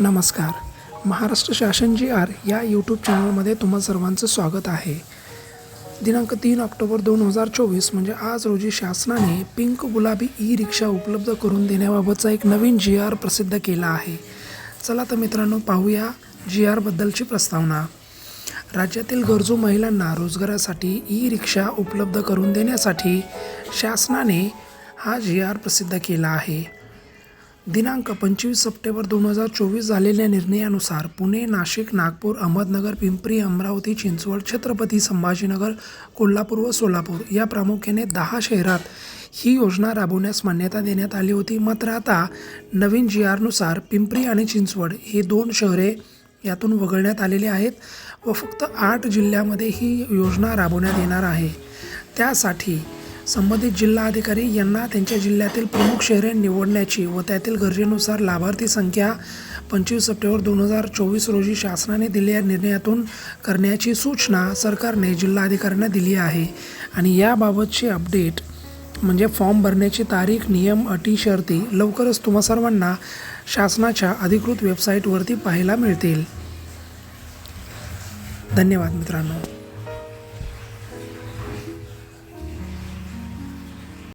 नमस्कार. महाराष्ट्र शासन जी आर या यूट्यूब चॅनलमध्ये तुम्हा सर्वांचं स्वागत आहे. दिनांक तीन ऑक्टोबर दोन हजार चोवीस म्हणजे आज रोजी शासनाने पिंक गुलाबी ई रिक्षा उपलब्ध करून देण्याबाबतचा एक नवीन जी आर प्रसिद्ध केला आहे. चला तर मित्रांनो पाहूया जी आरबद्दलची प्रस्तावना. राज्यातील गरजू महिलांना रोजगारासाठी ई रिक्षा उपलब्ध करून देण्यासाठी शासनाने हा जी आर प्रसिद्ध केला आहे. दिनांक पंचवीस सप्टेंबर दोन हजार चोवीस झालेल्या निर्णयानुसार पुणे नाशिक नागपूर अहमदनगर पिंपरी अमरावती चिंचवड छत्रपती संभाजीनगर कोल्हापूर व सोलापूर या प्रामुख्याने दहा शहरात ही योजना राबवण्यास मान्यता देण्यात आली होती. मात्र आता नवीन जी आरनुसार पिंपरी आणि चिंचवड ही दोन शहरे यातून वगळण्यात आलेली आहेत व फक्त आठ जिल्ह्यामध्ये ही योजना राबवण्यात येणार आहे. त्यासाठी संबंधित जिल्हा अधिकारी यांना त्यांच्या जिल्ह्यातील प्रमुख शहरे निवडण्याची व त्यातील गरजेनुसार लाभार्थी संख्या पंचवीस सप्टेंबर दोन हजार चोवीस रोजी शासनाने दिलेल्या निर्णयातून करण्याची सूचना सरकारने जिल्हाधिकाऱ्यांना दिली आहे. आणि याबाबतची अपडेट म्हणजे फॉर्म भरण्याची तारीख नियम अटी शर्ती लवकरच तुम्हा सर्वांना शासनाच्या अधिकृत वेबसाईटवरती पाहायला मिळतील. धन्यवाद मित्रांनो.